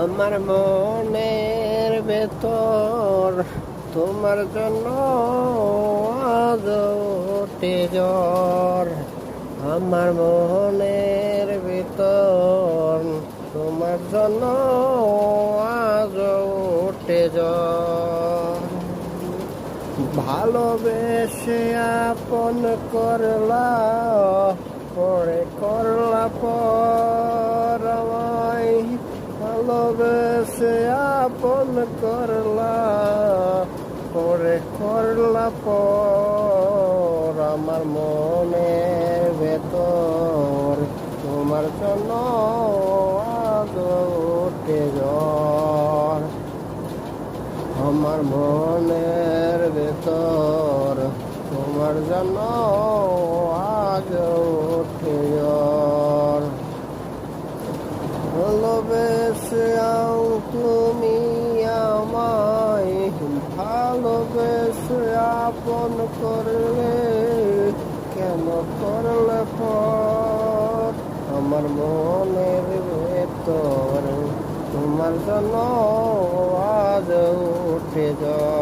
আমার মনের ভেতর, তোমার জন্য আজ জ্বর। আমার মনের ভেতর, তোমার জন্য আজ ওঠে জ্বর। ভালোবেসে আপন করলা ভালোবেসে আপন করলা, পরে করলা পর আমার মনের ভেতর তোমার জন্য আজ জ্বর আমার মনের ভেতর, তোমার জন্য ওঠে জ্বর। আপন করলে কেন করলে পর? আমার মনের ভেতর তোমার জন্য আজ উঠে জল